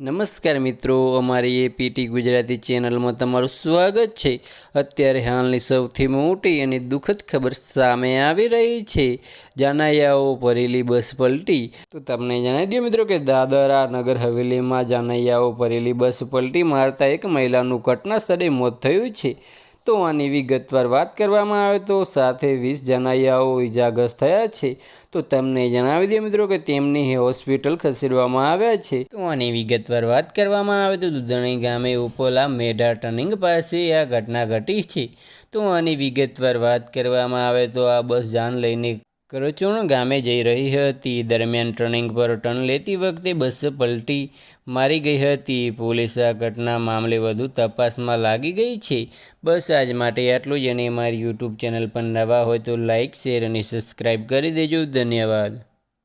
નમસ્કાર મિત્રો, અમારી એપીટી ગુજરાતી ચેનલમાં તમારું સ્વાગત છે. અત્યારે હાલની સૌથી મોટી અને દુઃખદ ખબર સામે આવી રહી છે. જાનૈયાઓ ભરેલી બસ પલટી. તો તમને જણાવી દઈએ મિત્રો કે દાદરા નગર હવેલીમાં જાનૈયાઓ ભરેલી બસ પલટી મારતા એક મહિલાનું ઘટના સ્થળે મોત થયું છે. તો આની વિગતવાર વાત કરવામાં આવે તો સાથે વીસ જણાયાઓ ઇજાગ્રસ્ત થયા છે. તો તમને જણાવી દઈએ મિત્રો કે તેમની હોસ્પિટલ ખસેડવામાં આવ્યા છે. તો આની વિગતવાર વાત કરવામાં આવે તો દુધણી ગામે ઉપોલા મેઢા ટર્નિંગ પાસે આ ઘટના ઘટી છે. તો આની વિગતવાર વાત કરવામાં આવે તો આ બસ જાન લઈને કરચોણ ગામે જઈ રહી હતી. દરમિયાન ટર્નિંગ પર ટર્ન લેતી વખતે બસ પલટી મારી ગઈ હતી. પોલીસ આ ઘટના મામલે વધુ તપાસમાં લાગી ગઈ છે. બસ આજ માટે આટલું જ અને મારી યુટ્યુબ ચેનલ પર નવા હોય તો લાઇક શેર અને સબસ્ક્રાઈબ કરી દેજો. ધન્યવાદ.